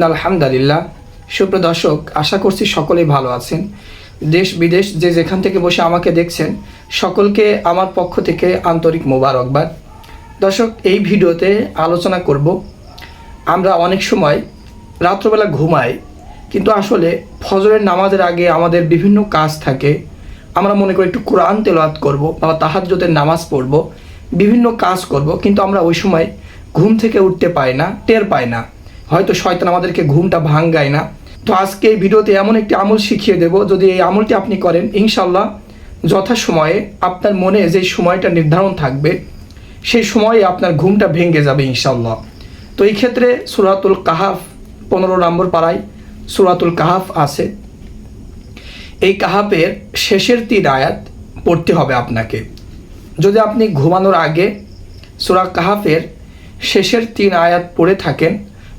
আলহামদুলিল্লাহ সুপ্রিয় দর্শক, আশা করছি সকলেই ভালো আছেন। দেশ বিদেশ যে যেখান থেকে বসে আমাকে দেখছেন, সকলকে আমার পক্ষ থেকে আন্তরিক মোবারকবাদ। দর্শক, এই ভিডিওতে আলোচনা করব। আমরা অনেক সময় রাত্রবেলা ঘুমাই, কিন্তু আসলে ফজরের নামাজের আগে আমাদের বিভিন্ন কাজ থাকে। আমরা মনে করি একটু কোরআন তেলাওয়াত করব বা তাহাজ্জুদের নামাজ পড়ব, বিভিন্ন কাজ করব, কিন্তু আমরা ওই সময় ঘুম থেকে উঠতে পাই না, টের পাই না। হয়তো শয়তান আমাদেরকে ঘুমটা ভাঙ্গায় না। তো আজকে এই ভিডিওতে এমন একটি আমল শিখিয়ে দেব, যদি এই আমলটি আপনি করেন ইনশাল্লাহ যথাসময়ে আপনার মনে যে সময়টা নির্ধারণ থাকবে, সেই সময়ে আপনার ঘুমটা ভেঙে যাবে ইনশাল্লাহ তো এই ক্ষেত্রে সুরাতুল কাহাফ পনেরো নম্বর পাড়ায় সুরাতুল কাহাফ আছে। এই কাহাফের শেষের তিন আয়াত পড়তে হবে আপনাকে। যদি আপনি ঘুমানোর আগে সুরা কাহাফের শেষের তিন আয়াত পড়ে থাকেন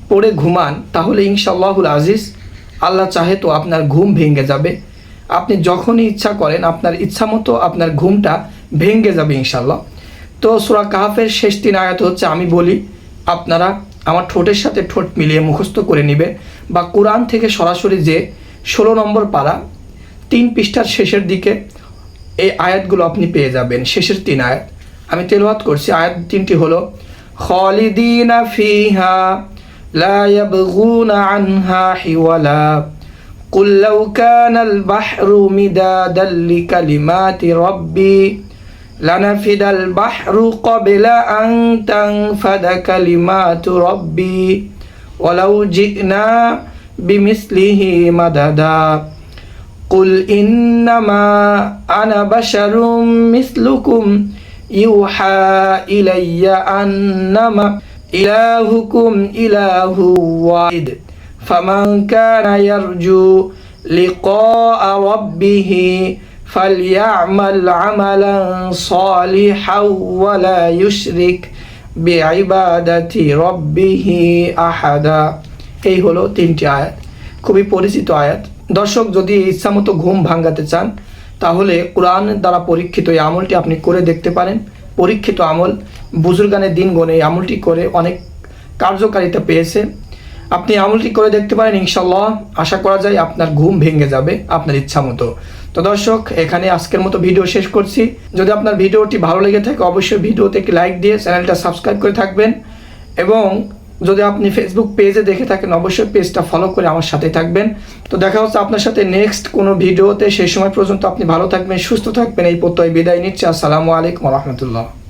পড়ে ঘুমান, তাহলে ইনশাল্লাহুল আজিজ আল্লাহ চাহে তো আপনার ঘুম ভেঙে যাবে। আপনি যখনই ইচ্ছা করেন, আপনার ইচ্ছা মতো আপনার ঘুমটা ভেঙে যাবে ইনশাল্লাহ তো সুরা কাহাফের শেষ তিন আয়াত হচ্ছে, আমি বলি, আপনারা আমার ঠোঁটের সাথে ঠোঁট মিলিয়ে মুখস্থ করে নেবে বা কোরআন থেকে সরাসরি যে ষোলো নম্বর পারা, তিন পৃষ্ঠার শেষের দিকে এই আয়াতগুলো আপনি পেয়ে যাবেন, শেষের তিন আয়াত। আমি তেলাওয়াত করছি, আয়াত তিনটি হলো, খালিদিনা ফিহা لا يبغون عنها حولا. قل لو كان البحر مدادا لكلمات ربي لنفد البحر قبل أن تنفد كلمات ربي. ولو جئنا بمثله مددا. قل إنما أنا بشر مثلكم يوحى إلي أنما إلهكم إله واحد فمن كان يرجو لقاء ربه فليعمل عملا صالحا ولا يشرك بعبادة ربه أحدا এই হলো তিনটি আয়াত খুবই পরিচিত আয়াত দর্শক যদি ইচ্ছামতো ঘুম ভাঙাতে চান তাহলে কোরআন দ্বারা পরীক্ষিত এই আমলটি আপনি করে দেখতে পারেন পরীক্ষিত আমল, বুজুর্গানের দিন গণে এই আমলটি করে অনেক কার্যকারিতা পেয়েছে। আপনি আমলটি করে দেখতে পারেন ইনশাল্লাহ আশা করা যায় আপনার ঘুম ভেঙে যাবে আপনার ইচ্ছা মতো। তো দর্শক, এখানে আজকের মতো ভিডিও শেষ করছি। যদি আপনার ভিডিওটি ভালো লেগে থাকে, অবশ্যই ভিডিওতে একটি লাইক দিয়ে চ্যানেলটা সাবস্ক্রাইব করে থাকবেন। এবং যদি আপনি ফেসবুক পেজে দেখে থাকেন, অবশ্যই পেজটা ফলো করে আমার সাথে থাকবেন। তো দেখা হচ্ছে আপনার সাথে নেক্সট কোনো ভিডিওতে সেই সময় পর্যন্ত আপনি ভালো থাকবেন, সুস্থ থাকবেন। এই প্রত্যয় বিদায় নিচ্ছে। আসসালামু আলাইকুম রহমতুল্লাহ।